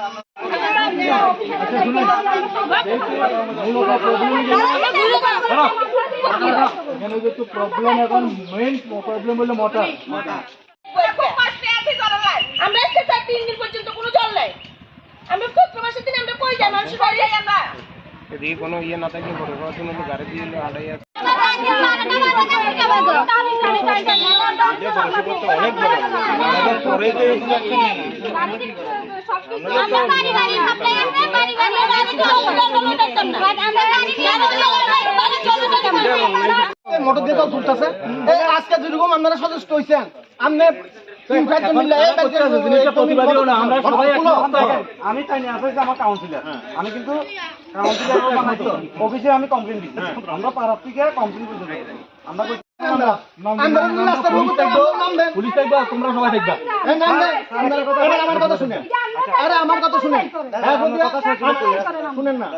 আমার এখানে প্রবলেম এখন মেইন প্রবলেম হলো লাই। আমরা কোনো বাড়ি ইয়ে না থাকলে বড় বড় মধ্যে গাড়ি দিয়ে আড়াই আছে অনেক যে মোটর দিয়ে তুলতেছে এই আজকে যেরকম আপনারা সচেষ্ট হয়েছেন আপনি এই আমি চাই না আসলে আমার কাউন্সিলর আমি কিন্তু কাউন্সিলর অফিসে আমি কমপ্লেন দিচ্ছি আমরা পাড়ার থেকে কমপ্লেন করতে পারি আমরা বলছি, আমরা আমরা রাস্তার মুখ দেখব নামবেন পুলিশ থাকবে তোমরা সবাই থাকবে। এই নামবেন আরে আমার কথা শুনেন। আরে আমার কথা শুনেন। শুনেন। না।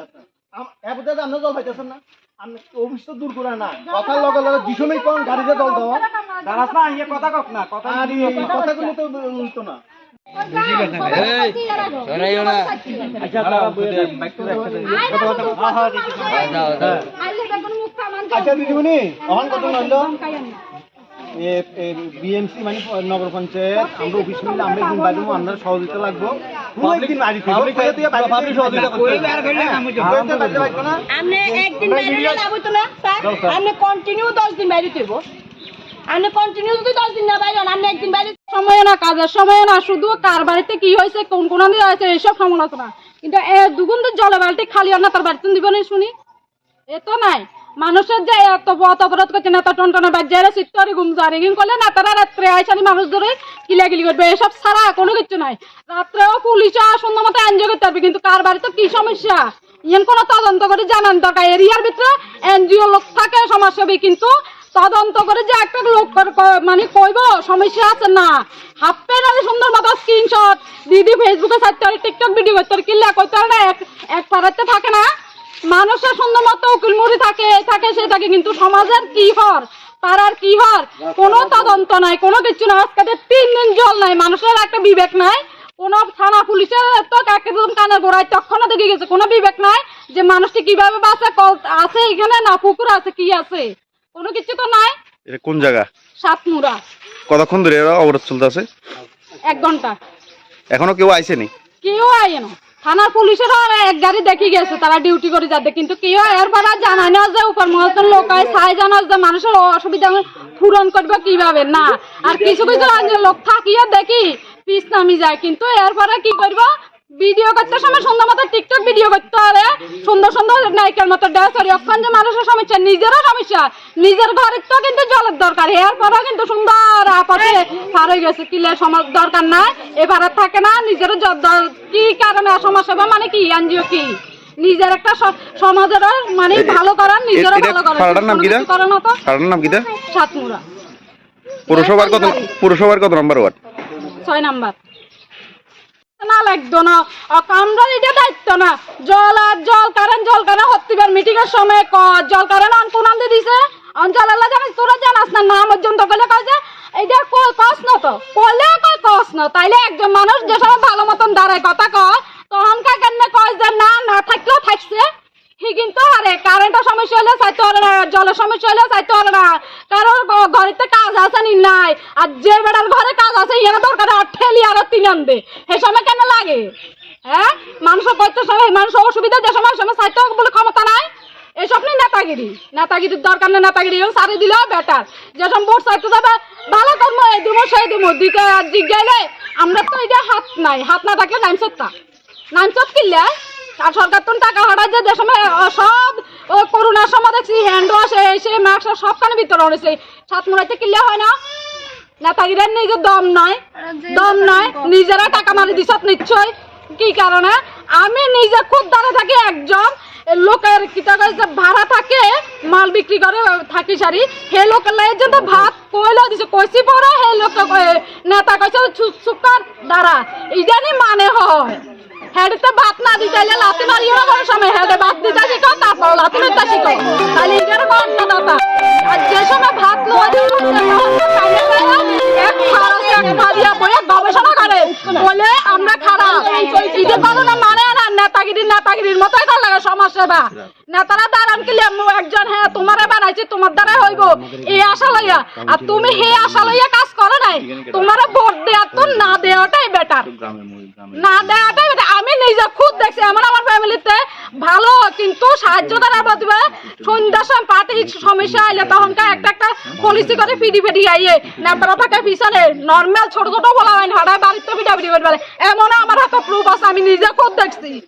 আম- আপনি জল পাইতেছেন না? আপনি অফিস তো দূর করে না কথার লগে লগে যিসময় কোন গাড়িতে জল দেওয়া। দাঁড়াস না ইয়ে কথা কক না কথা আর কথাগুলো তো হইতো না। আচ্ছা আচ্ছা দিদিমণি অহন কত নইল বিএমসি মানে নগর পঞ্চায়েত আমরা অফিস মিলে আমরা একদিন বাড়ি আমরা সহযোগিতা লাগবো আপনি কন্টিনিউ দশ দিন বাইরে দেবো আপনি কন্টিনিউ যদি দশ দিন না বাইরে হন, আপনি একদিন বাইরে সময় না কাজের সময় না শুধু কার বাড়িতে কি হয়েছে কোন কোন দিয়ে হয়েছে এইসব সমালোচনা কিন্তু এ দুগুণ জলে বাড়িতে খালি আর না তার বাড়িতে দিব না শুনি। এ তো নাই। মানুষের যে এত পথ অবরোধ করছে, নেতা টনটনে বাজারে চিত্তরি ঘুম জারি ঘুম করলে নেতারা রাত্রে আইসানি মানুষ ধরে কিলাকিলি করবে। এসব ছাড়া কোনো কিছু নাই। রাত্রেও পুলিশ সুন্দর মতো এনজয় করতে পারবে, কিন্তু কার বাড়িতে কি সমস্যা? ইয়ান কোনো তদন্ত করে জানান দরকার। এরিয়ার ভিতরে এনজিও লোক থাকে, সমাজসেবী, কিন্তু তদন্ত করে যে একটা লোক মানে কইব সমস্যা আছে না। হাফ প্যান্ট সুন্দর মতো স্ক্রিনশট দিদি ফেসবুকে ছাড়তে টিকটক ভিডিও করতে কিল্লা করতে না, এক এক পাড়াতে থাকে না। মানুষের সুন্দর মতো উকিল মুড়ি থাকে থাকে সে থাকে কিন্তু সমাজের কি হর? পাড়ার কি হর? কোনো তদন্ত নাই কোনো কিছু না আজকে তিন দিন জল নাই মানুষের একটা বিবেক নাই। কোন থানা পুলিশের তো একদম কানের গোড়ায় তখন দেখে গেছে কোনো বিবেক নাই যে মানুষটি কীভাবে বাঁচে কল আছে এখানে না পুকুর আছে কি আছে? কোনো কিছু তো নাই। এটা কোন জায়গা? সাতমুরা কতক্ষণ ধরে এরা অবরোধ চলতেছে? এক ঘণ্টা। এখনও কেউ আইসেনি? কেউ আয় না। থানার পুলিশেরও আর এক গাড়ি দেখি গেছে, তারা ডিউটি করে যাতে কিন্তু কেউ এর আর না যে উপর মহাজন লোক আয় চাই জানা যে মানুষের অসুবিধা পূরণ করবে কীভাবে? না। আর কিছু কিছু লোক থাকিও দেখি পিস নামি যায়। কিন্তু এরপরে কি করব? ভিডিও করতে সময় সুন্দর মতো টিকটক ভিডিও করতে হবে। সুন্দর সুন্দর নায়িকার মতো ড্রেস করি অক্ষণ যে মানুষের সমস্যা নিজেরও সমস্যা। নিজের ঘরের তো কিন্তু জলের দরকার। এরপরেও কিন্তু সুন্দর আপদে পার হয়ে গেছে। কিলে সমাজ দরকার নাই। এবার থাকে না নিজেরও কি কারণে সমাজসেবা মানে কি এনজিও কি? নিজের একটা সমাজের মানে ভালো করার নিজেরও ভালো করার। নাম কি না নাম কিটা সাতমুরা পৌরসভার কত পৌরসভার কত নাম্বার ওয়ার্ড? ছয় নাম্বার। না লাগতো না। আমরা এটা দায়িত্ব না। জল আর জল কারেন্ট জল কারেন্ট হত্তিবার মিটিং এর সময় ক, জল কারেন্ট অন কোন আনতে দিছে? অঞ্চল আল্লাহ জানিস তোরা জানাস না নাম পর্যন্ত কলে কয় যে, এইটা ক- কস না তো। কলে কয় কস না, তাইলে একজন মানুষ যে সময় ভালো মতন দাঁড়ায়, কথা কয়, তখন কাকেন কয় যে, না না থাকলেও থাকছে। হি কিন্তু আরে কারেন্টের সমস্যা হলে চাইতে জলের সমস্যা হলে চাইতে পারে না। কারণ ঘরেতে কাজ আছে নি নাই। আর যে বেটার ঘরে কাজ আছে ইয়ে দরকার আর ঠেলি আর তিন আনবে। সে সময় কেন লাগে? হ্যাঁ? মানুষের করতে সময় মানুষের অসুবিধা যে সময় সময় হবে বলে ক্ষমতা নাই। এসব নিয়ে নেতাগিরি। নেতাগিরির দরকার নেই, নেতাগিরি এও সারি দিলেও বেটার। যেসব ভোট চাইতে যাবে, ভালো কর্ম এই দিব, সেই দিব। আর জিজ্ঞাইলে আমরা তো এটা হাত নাই। হাত না থাকলে নাইম সত্তা। নাইম সত কিনলে আর সরকার তো টাকা হঠাৎ যে সময় সব ও করোনার সময় দেখছি হ্যান্ড ওয়াশ সেই মাস্ক সব কানে বিতরণ হয়েছে। সাত মুড়াইতে কিনলে হয় না? নেতাগিরের নিজের দম নাই। দম নাই। নিজেরা টাকা মারি দিছত নিশ্চয়। কি কারণে? আমি নিজে খুব দাঁড়ে থাকি একজন। লোকের কিতা যে ভাড়া থাকে, মাল বিক্রি করে থাকি সারি। সেই লোকের লাগে যে তো ভাত কইলো দিছে, কইছি পরে সেই কয়ে, নেতা কইছে চুপ চুপ কর ইদানি মানে হয়। হেডিতে ভাত না দিতে লাথি মারিও না সময় হেডে ভাত দিতে তারপর লাথি মারতে শিখো তাহলে এটার অন্নদাতা সেবা নেতারা দাঁড়ান একজন হ্যাঁ তোমারে বানাইছি, তোমার দ্বারা হইব। এই আশা লইয়া। আর তুমি হে আশা লইয়া কাজ করো নাই ভোট তো না দেওয়াটাই বেটার না দেওয়াটাই বেটার আমি নিজে দেখছি, আমার আমার ফ্যামিলিতে ভালো, কিন্তু সাহায্য দ্বারা বলতে সময় পার্টি সমস্যা আইলে একটা একটা পলিসি করে ফিডি ফিডি আইয়ে। নেতারা থাকে পিছনে। নর্মাল ছোট ছোট বলা হয় না হঠাৎ বাড়িতে বলে। এমন আমার হাতে প্রুফ আছে, আমি নিজে খুদ দেখছি।